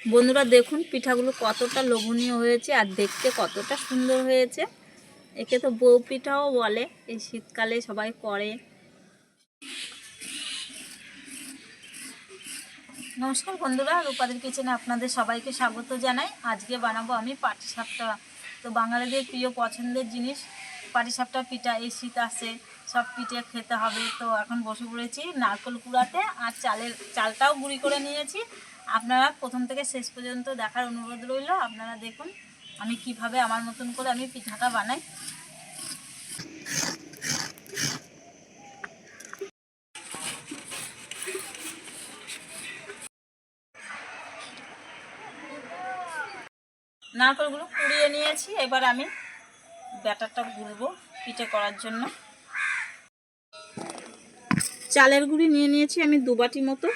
বন্ধুরা দেখুন, পিঠাগুলো কতটা লোভনীয় হয়েছে আর দেখতে কতটা সুন্দর হয়েছে। একে তো বউ পিঠাও বলে, এই শীতকালে সবাই করে। নমস্কার বন্ধুরা, রূপাদের কিচেনে আপনাদের সবাইকে স্বাগত জানাই। আজকে বানাবো আমি পাটিসাপটা। তো বাঙালিদের প্রিয় পছন্দের জিনিস, পাটিসাপটা পিঠা। এই শীত আসে, সব পিঠে খেতে হবে। তো এখন বসে পড়েছি নারকেল কুড়াতে আর চালের, চালটাও গুঁড়ি করে নিয়েছি। আপনারা প্রথম থেকে শেষ পর্যন্ত দেখার অনুরোধ রইল। আপনারা দেখুন, আমি কীভাবে আমার মতন করে আমি পিঠাটা বানাই। নারকেলগুলো কুড়িয়ে নিয়েছি, এবার আমি ব্যাটারটা গুলবো পিঠে করার জন্য। চালের গুঁড়ি নিয়ে নিয়েছি আমি দু বাটি মতো।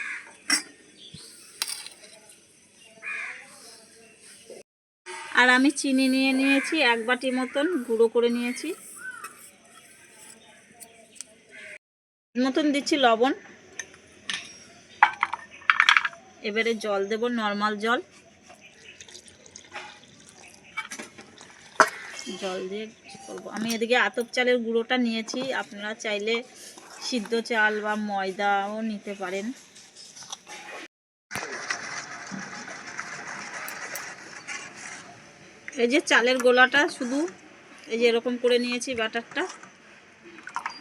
আর আমি চিনি নিয়ে নিয়েছি এক বাটি মতন, গুঁড়ো করে নিয়েছি। মতন দিচ্ছি লবণ। এবারে জল দেব, নর্মাল জল। জল দিয়ে করব। আমি এদিকে আতপ চালের গুঁড়োটা নিয়েছি। আপনারা চাইলে সিদ্ধ চাল বা ময়দাও নিতে পারেন। এই যে চালের গোলাটা শুধু এই যে এরকম করে নিয়েছি ব্যাটারটা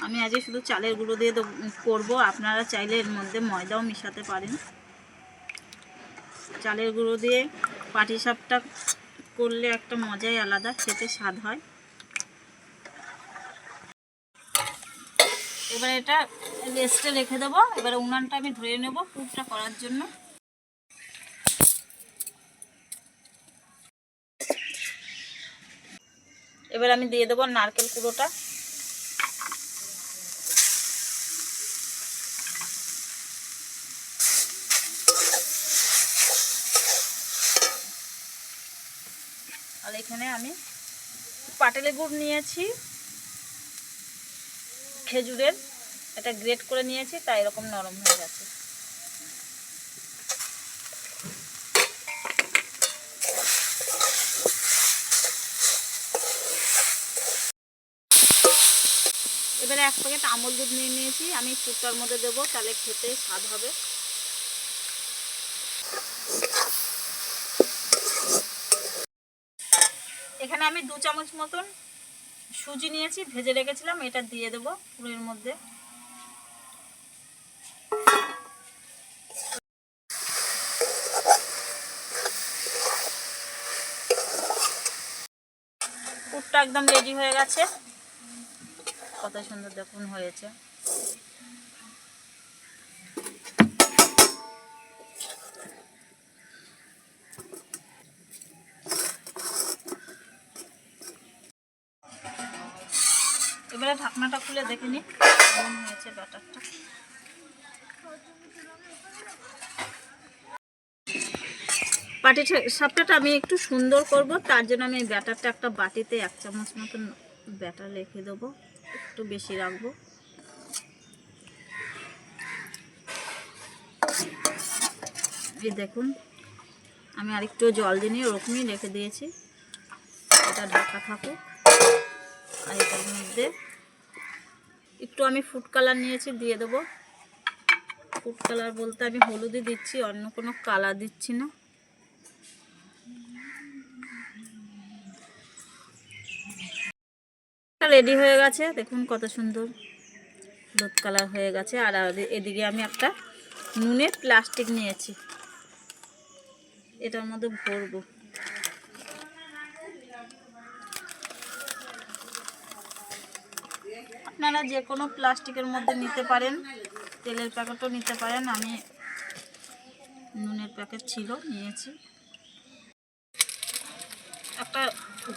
আমি আজকে শুধু চালের গুঁড়ো দিয়ে করব। আপনারা চাইলে এর মধ্যে ময়দাও মিশাতে পারেন। চালের গুঁড়ো দিয়ে পাটিসাপটা করলে একটা মজাই আলাদা, খেতে স্বাদ হয়। এবার এটা রেস্টে রেখে দেবো। এবার উনানটা আমি ধরে নেব পুরটা করার জন্য। এবার আমি দিয়ে দেবো নারকেল কুড়োটা। আর এখানে আমি পাটালি গুড় নিয়েছি, খেজুরের, এটা গ্রেট করে নিয়েছি, তাই এরকম নরম হয়ে গেছে। এবারে এক প্যাকেট আমল দুধ নিয়ে নিয়েছি। আমি ফুটটার মধ্যে দেবো, তাহলে খেতে স্বাদ হবে। এখানে আমি দু চামচ মতন সুজি নিয়েছি, ভেজে রেখেছিলাম, এটা দিয়ে দেব পুরের মধ্যে। একদম রেডি হয়ে গেছে। কত সুন্দর দেখুন হয়েছে। এবারে ঢাকনাটা খুলে দেখে কেমন হয়েছে ব্যাটারটা। পাটি সাপটাটা আমি একটু সুন্দর করব, তার জন্য আমি ব্যাটারটা একটা বাটিতে এক চামচ মতন ব্যাটার রেখে দেবো। একটু বেশি রাখব। এই দেখুন, আমি আরেকটু জল দিয়ে ওরকমই রেখে দিয়েছি। এটা ঢাকা থাকুক, আর এটার মধ্যে একটু আমি ফুড কালার নিয়েছি, দিয়ে দেবো। ফুড কালার বলতে আমি হলুদই দিচ্ছি, অন্য কোনো কালার দিচ্ছি না। রেডি হয়ে গেছে। দেখুন কত সুন্দর হলুদ কালার হয়ে গেছে। আর এদিকে আমি একটা নুনের প্লাস্টিক নিয়েছি। এটার মধ্যে ভরবো। আপনারা যে কোনো প্লাস্টিকের মধ্যে নিতে পারেন, তেলের প্যাকেটও নিতে পারেন। আমি নুনের প্যাকেট ছিল, নিয়েছি। একটা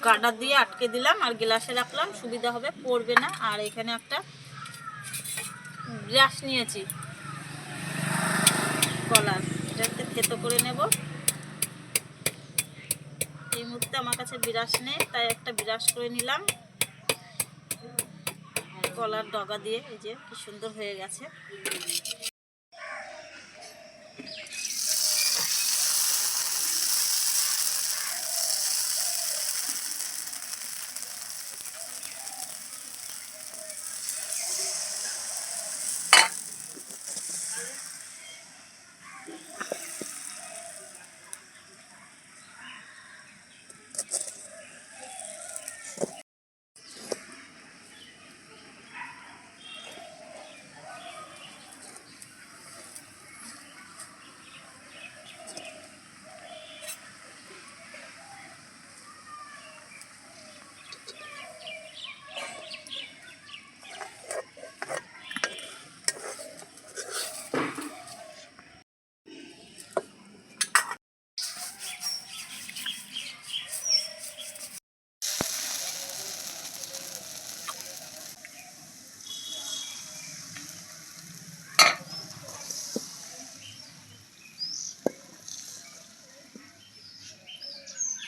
গাডা দিয়ে আটকে দিলাম আর গ্লাসে রাখলাম, সুবিধা হবে, পড়বে না। আর এখানে একটা ব্রাশ নিয়েছি। কলার এটাতে থেতো করে নেব। এই মুহূর্তে আমার কাছে বিরাস নেই, তাই একটা বিরাস করে নিলাম। কলার ডগা দিয়ে, এই যে কি সুন্দর হয়ে গেছে।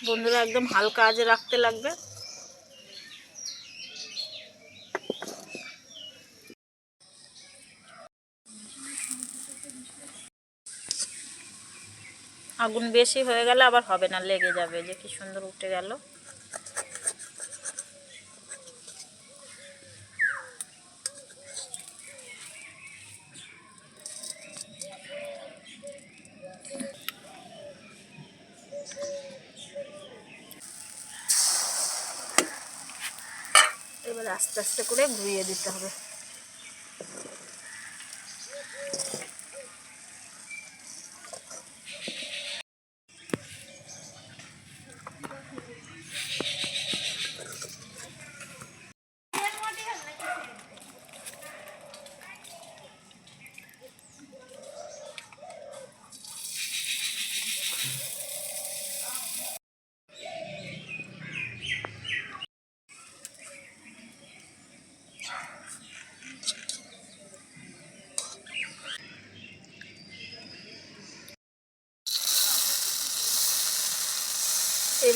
বন্ধুরা একদম হালকা আজে রাখতে লাগবে। আগুন বেশি হয়ে গেলে আবার হবে না, লেগে যাবে। যে কি সুন্দর উঠে গেল এবার আস্তে আস্তে করে ঘুরিয়ে দিতে হবে।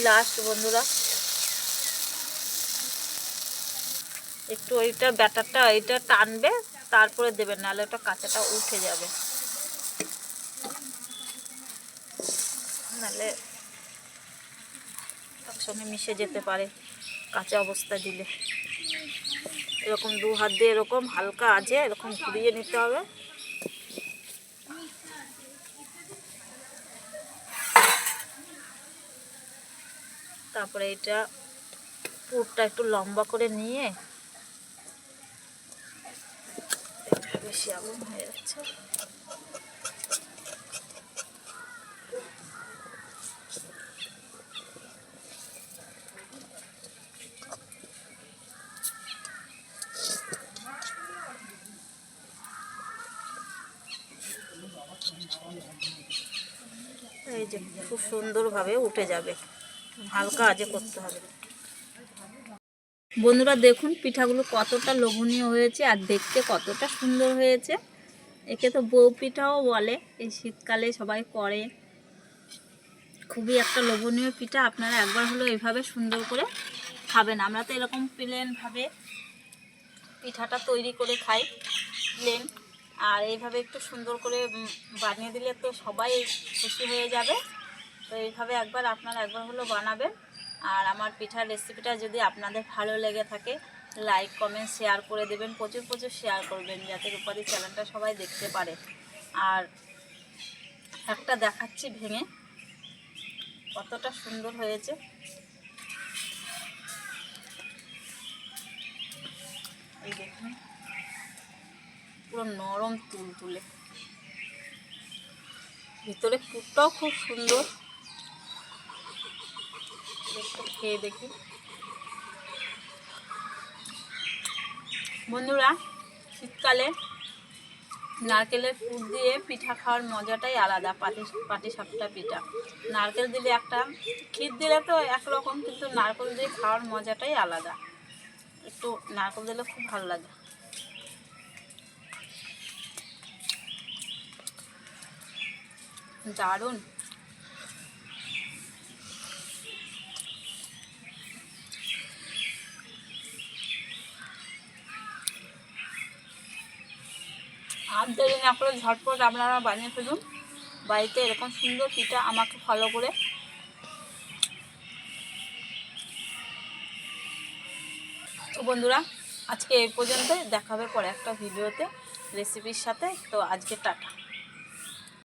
লাস্ট বন্ধুরা। একটু ওইটা ব্যাটারটা এইটা টানবে, তারপরে দেবেন নাহলে ওটা কাঁচাটা উঠে যাবে। নাহলে একসঙ্গে মিশে যেতে পারে, কাঁচা অবস্থা দিলে। এরকম দু হাত দিয়ে এরকম হালকা আজে এরকম ঘুরিয়ে নিতে হবে। তারপরে এটা পুরটা একটু লম্বা করে নিয়ে বেশি আগুন হয়ে যাচ্ছে। এই যে খুব সুন্দরভাবে উঠে যাবে। হালকা আজে করতে হবে। বন্ধুরা দেখুন পিঠাগুলো কতটা লোভনীয় হয়েছে আর দেখতে কতটা সুন্দর হয়েছে। একে তো বউ পিঠাও বলে, এই শীতকালে সবাই করে। খুবই একটা লোভনীয় পিঠা, আপনারা একবার হলো এইভাবে সুন্দর করে খাবেন। আমরা তো এরকম প্লেনভাবে পিঠাটা তৈরি করে খাই প্লেন আর এইভাবে একটু সুন্দর করে বানিয়ে দিলে তো সবাই খুশি হয়ে যাবে। তো এইভাবে একবার আপনারা একবার হলো বানাবেন। আর আমার পিঠার রেসিপিটা যদি আপনাদের ভালো লেগে থাকে লাইক কমেন্ট শেয়ার করে দেবেন। প্রচুর প্রচুর শেয়ার করবেন যাতে রূপারি চ্যানেলটা সবাই দেখতে পারে। আর একটা দেখাচ্ছি ভেঙে। কতটা সুন্দর হয়েছে। এই দেখুন। পুরো নরম তুল তুলে ভিতরে পুরটাও খুব সুন্দর একটু খেয়ে দেখি। বন্ধুরা, শীতকালে নারকেলের পুর দিয়ে পিঠা খাওয়ার মজাটাই আলাদা, পাটি পাটি সাপটা পিঠা। নারকেল দিলে একটা, ক্ষীর দিলে তো একরকম, কিন্তু নারকেল দিয়ে খাওয়ার মজাটাই আলাদা। একটু নারকেল দিলে খুব ভালো লাগে। দারুণ। আর দেরি না করে ঝটপট আপনারা বানিয়ে ফেলুন। বাড়িতে এরকম সুন্দর পিঠা আমাকে ফলো করে। তো বন্ধুরা, আজকে এই পর্যন্ত দেখাবে পরে একটা ভিডিওতে রেসিপির সাথে। তো আজকে টাটা।